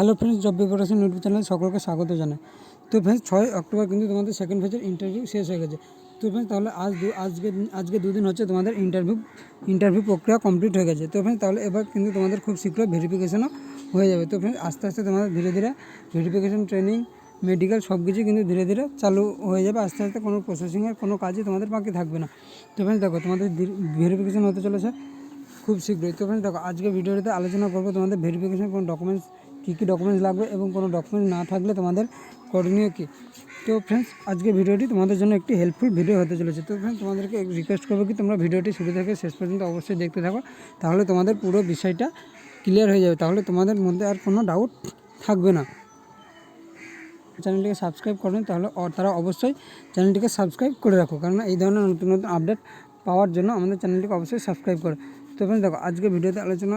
Hello friends job preparation YouTube channel সকলকে স্বাগত জানাই। তো ফ্রেন্ডস ছয় অক্টোবর কিন্তু তোমাদের সেকেন্ড ফেজের ইন্টারভিউ শেষ হয়ে গেছে। তো ফ্রেন্ডস তাহলে আজ দু আজকে আজকে দুদিন হচ্ছে তোমাদের ইন্টারভিউ ইন্টারভিউ প্রক্রিয়া কমপ্লিট হয়ে গেছে। তো ফ্রেন্ডস তাহলে এবার কিন্তু তোমাদের খুব শীঘ্র ভেরিফিকেশনও হয়ে যাবে। তো ফ্রেন্ডস আস্তে আস্তে তোমাদের ধীরে ধীরে ভেরিফিকেশন ট্রেনিং মেডিকেল সব কিছু কিন্তু ধীরে ধীরে চালু হয়ে যাবে। আস্তে আস্তে কোনো প্রসেসিংয়ের কোনো কাজই তোমাদের বাকি থাকবে না। তো ফ্রেন্ডস দেখো তোমাদের ভেরিফিকেশন হতে চলেছে খুব শীঘ্রই। তো ফ্রেন্ডস দেখো আজকে ভিডিওতে আলোচনা করব তোমাদের ভেরিফিকেশন কোনো ডকুমেন্টস কী কী ডকুমেন্টস লাগবে এবং কোনো ডকুমেন্টস না থাকলে তোমাদের করণীয় কী? তো ফ্রেন্ডস আজকে ভিডিওটি তোমাদের জন্য একটি হেল্পফুল ভিডিও হতে চলেছে। তো ফ্রেন্ডস তোমাদেরকে রিকোয়েস্ট করব কি তোমরা ভিডিওটি শুরু থেকে শেষ পর্যন্ত অবশ্যই দেখতে থাকো, তাহলে তোমাদের পুরো বিষয়টা ক্লিয়ার হয়ে যাবে। তাহলে তোমাদের মধ্যে আর কোনো ডাউট থাকবে না। চ্যানেলটিকে সাবস্ক্রাইব করবেন তাহলে তারা অবশ্যই চ্যানেলটিকে সাবস্ক্রাইব করে রাখো। কারণ এই ধরনের নতুন নতুন আপডেট পাওয়ার জন্য আমাদের চ্যানেলটিকে অবশ্যই সাবস্ক্রাইব করো। তো ফ্রেন্ডস দেখো আজকে ভিডিওতে আলোচনা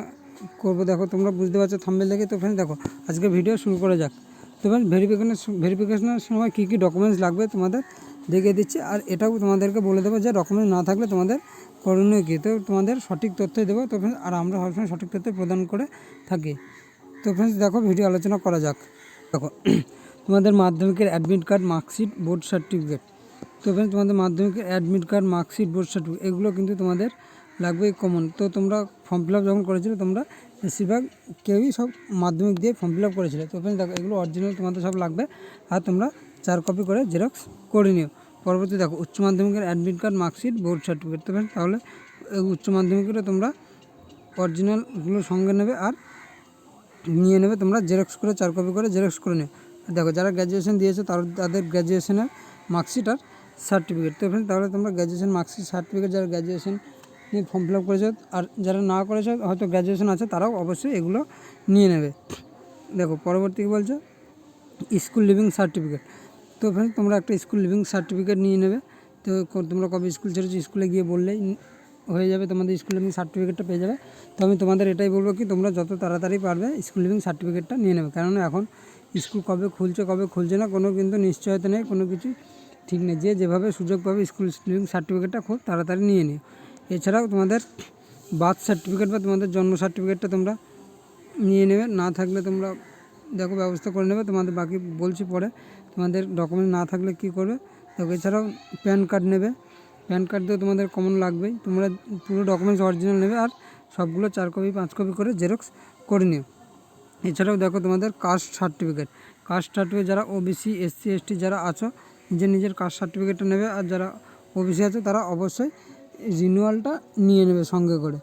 করব, দেখো, তোমরা বুঝতে পারছ থাম্বেল দেখে, তো ফ্রেন্ডস দেখো, আজকে ভিডিও শুরু করা যাক। তো ফ্রেন্ডস ভেরিফিকেশনের ভেরিফিকেশনের সময় কী কী ডকুমেন্টস লাগবে তোমাদের দেখিয়ে দিচ্ছি, আর এটাও তোমাদেরকে বলে দেবো, যে ডকুমেন্টস না থাকলে তোমাদের করণীয় কী? তো তোমাদের সঠিক তথ্য দেবো, তো ফ্রেন্ডস আর আমরা সবসময় সঠিক তথ্য প্রদান করে থাকি। তো ফ্রেন্ডস দেখো ভিডিও আলোচনা করা যাক। দেখো, তোমাদের মাধ্যমিকের admit card marksheet board certificate তো ফ্রেন্ডস তোমাদের মাধ্যমিকের admit card marksheet board certificate এগুলো কিন্তু তোমাদের লাগবে কমন তো তোমরা ফর্ম ফিল আপ যখন করেছিলে, তোমরা বেশিরভাগ কেউই সব মাধ্যমিক দিয়ে ফর্ম ফিল আপ করেছিলে। তো ফ্রেন্ডস দেখো, এগুলো অরিজিনাল তোমাদের সব লাগবে। আর তোমরা চার কপি করে জেরক্স করে নিও। পরবর্তী দেখো, উচ্চ মাধ্যমিকের admit card marksheet board certificate তো তাহলে উচ্চ মাধ্যমিকেরও তোমরা অরিজিনালগুলো সঙ্গে নেবে আর নিয়ে নেবে। তোমরা জেরক্স করে, চার কপি করে জেরক্স করে নিও। দেখো, যারা গ্র্যাজুয়েশন দিয়েছে, তার, তাদের গ্র্যাজুয়েশনের মার্কশিট আর সার্টিফিকেট তো তাহলে তোমরা গ্র্যাজুয়েশন মার্কশিট সার্টিফিকেট যারা গ্র্যাজুয়েশন নিয়ে ফর্ম ফিল আপ করেছ আর যারা না করেছ, হয়তো গ্র্যাজুয়েশন আছে, তারাও অবশ্যই এগুলো নিয়ে নেবে। দেখো, পরবর্তী বলছে? স্কুল লিভিং সার্টিফিকেট তো ফ্রেন্ড তোমরা একটা স্কুল লিভিং সার্টিফিকেট নিয়ে নেবে। তো তোমরা কবে স্কুল ছেড়েছো? স্কুলে গিয়ে বললেই হয়ে যাবে, তোমাদের স্কুল লিভিং সার্টিফিকেটটা পেয়ে যাবে। তো আমি তোমাদের এটাই বলব কি, তোমরা যত তাড়াতাড়ি পারবে স্কুল লিভিং সার্টিফিকেটটা নিয়ে নেবে। কেননা এখন স্কুল কবে খুলছে কবে খুলছে না, কোনো কিন্তু নিশ্চয়তা নেই, কোনো কিছু ঠিক নেই। যে যেভাবে সুযোগ পাবে স্কুল লিভিং সার্টিফিকেটটা খুব তাড়াতাড়ি নিয়ে নিও। এছাড়াও তোমাদের বার্থ সার্টিফিকেট বা তোমাদের জন্ম সার্টিফিকেটটা তোমরা নিয়ে নেবে। না থাকলে তোমরা দেখো, ব্যবস্থা করে নেবে। তোমাদের বাকি বলছি পরে তোমাদের ডকুমেন্ট না থাকলে কি করবে? দেখো, এছাড়াও প্যান কার্ড নেবে। প্যান কার্ড তো তোমাদের কমন লাগবেই। তোমরা পুরো ডকুমেন্টস অরিজিনাল নেবে আর সবগুলো চার কপি পাঁচ কপি করে জেরক্স করে নিও। এছাড়াও দেখো, তোমাদের কাস্ট সার্টিফিকেট কাস্ট সার্টিফিকেট যারা ওবিসি এসসি এসটি যারা আছো, নিজের নিজের কাস্ট সার্টিফিকেটটা নেবে। আর যারা ওবিসি আছে, তারা অবশ্যই রিনিউয়ালটা নিয়ে নেবে সঙ্গে করে।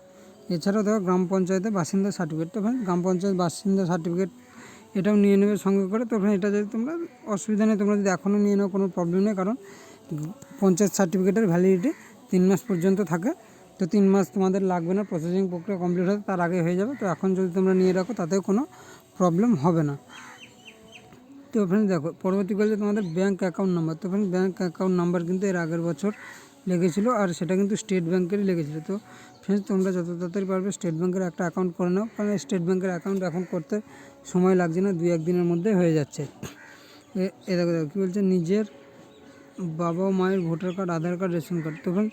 এছাড়াও দেখো গ্রাম পঞ্চায়েতের বাসিন্দা সার্টিফিকেট তো গ্রাম পঞ্চায়েত বাসিন্দা সার্টিফিকেট এটাও নিয়ে নেবে সঙ্গে করে। তো ফ্রেন্ড এটা যদি তোমরা অসুবিধা নেই, তোমরা যদি এখনও নিয়ে নাও, কোনো প্রবলেম নেই। কারণ পঞ্চায়েত সার্টিফিকেটের ভ্যালিডিটি তিন মাস পর্যন্ত থাকে। তো তিন মাস তোমাদের লাগবে না প্রসেসিং প্রক্রিয়া কমপ্লিট হতে তার আগে হয়ে যাবে। তো এখন যদি তোমরা নিয়ে রাখো, তাতেও কোনো প্রবলেম হবে না। তো ফ্রেন্ড দেখো, পরবর্তীকালে তোমাদের ব্যাঙ্ক অ্যাকাউন্ট নাম্বার তো ফ্রেন্ড ব্যাঙ্ক অ্যাকাউন্ট নাম্বার কিন্তু এর আগের বছর লেগেছিল আর সেটা কিন্তু স্টেট ব্যাংকেরই লেগেছিল। তো ফ্রেন্ডস তোমরা যত তাড়াতাড়ি পারবে স্টেট ব্যাংকের একটা অ্যাকাউন্ট করে নাও। কারণ স্টেট ব্যাংকের অ্যাকাউন্ট এখন করতে সময় লাগছে না দুই একদিনের মধ্যে হয়ে যাচ্ছে। এ- দেখো দেখো, কী বলছে? নিজের বাবা মায়ের voter card Aadhaar card ration card তখন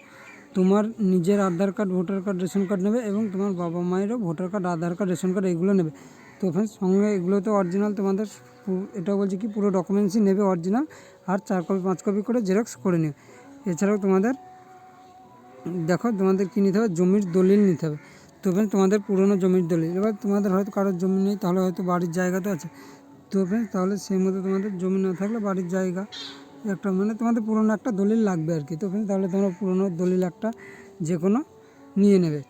তোমার নিজের Aadhaar card voter card ration card নেবে এবং তোমার বাবা মায়েরও voter card Aadhaar card ration card এগুলো নেবে। তো ফ্রেন্ডস সঙ্গে এগুলো তো অরিজিনাল তোমাদের এটাও বলছি কি? পুরো ডকুমেন্টসই নেবে অরিজিনাল আর চার কপি পাঁচ কপি করে জেরক্স করে নিও। এছাড়াও তোমাদের দেখো, তোমাদের কী নিতে হবে? জমির দলিল নিতে হবে। তো তোমাদের পুরনো জমির দলিল। এবার তোমাদের হয়তো কারোর জমি নেই, তাহলে হয়তো বাড়ির জায়গা তো আছে। তো ফ্রেন্ডস তাহলে সেই মতো তোমাদের জমি না থাকলে বাড়ির জায়গা একটা মানে তোমাদের পুরনো একটা দলিল লাগবে আর কি। তো ফ্রেন্ডস তাহলে তোমরা পুরনো দলিল একটা যে কোনো নিয়ে নেবে।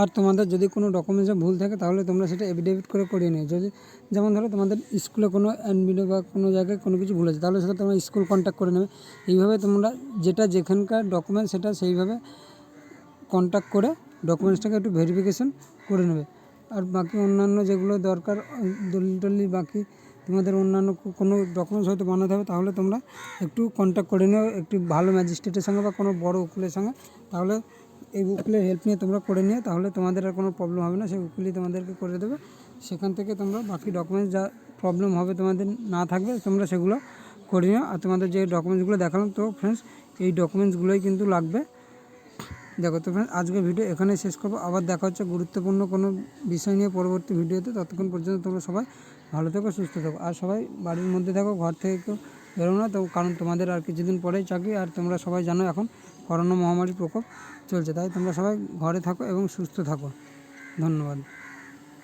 আর তোমাদের যদি কোনো ডকুমেন্টসে ভুল থাকে, তাহলে তোমরা সেটা এফিডেভিট করে করিয়ে নিও। যদি, যেমন ধরো তোমাদের স্কুলে কোনো অ্যাডমিটে বা কোনো জায়গায় কোনো কিছু ভুল আছে তাহলে সেটা তোমরা স্কুল কন্ট্যাক্ট করে নেবে। এইভাবে তোমরা যেটা যেখানকার ডকুমেন্ট সেটা সেইভাবে কন্ট্যাক্ট করে ডকুমেন্টসটাকে একটু ভেরিফিকেশন করে নেবে। আর বাকি অন্যান্য যেগুলো দরকার, দলিল টলিল বাকি তোমাদের অন্যান্য কোনো ডকুমেন্টস হয়তো বানাতে হবে, তাহলে তোমরা একটু কন্ট্যাক্ট করে নিও। একটু ভালো ম্যাজিস্ট্রেটের সঙ্গে বা কোনো বড় উকিলের সঙ্গে, তাহলে এই গুগলের হেল্প নিয়ে তোমরা করে নিয়ে তাহলে তোমাদের আর কোনো প্রবলেম হবে না। সে গুগলই তোমাদেরকে করে দেবে। সেখান থেকে তোমরা বাকি ডকুমেন্টস যা প্রবলেম হবে তোমাদের না থাকবে, তোমরা সেগুলো করে নিও। আর তোমাদের যে ডকুমেন্টসগুলো দেখালাম তো ফ্রেন্ডস এই ডকুমেন্টসগুলোই কিন্তু লাগবে। দেখো তো ফ্রেন্ডস আজকে ভিডিও এখানে শেষ করব। আবার দেখা হচ্ছে গুরুত্বপূর্ণ কোনো বিষয় নিয়ে পরবর্তী ভিডিওতে ততক্ষণ পর্যন্ত তোমরা সবাই ভালো থেকো, সুস্থ থাকো। আর সবাই বাড়ির মধ্যে থাকো, ঘর থেকে কেউ বেরো না। তো কারণ তোমাদের আর কিছুদিন পরেই চাকরি, আর তোমরা সবাই জানো এখন করোনা মহামারীর প্রকোপ চলছে। তাই তোমরা সবাই ঘরে থাকো এবং সুস্থ থাকো। ধন্যবাদ।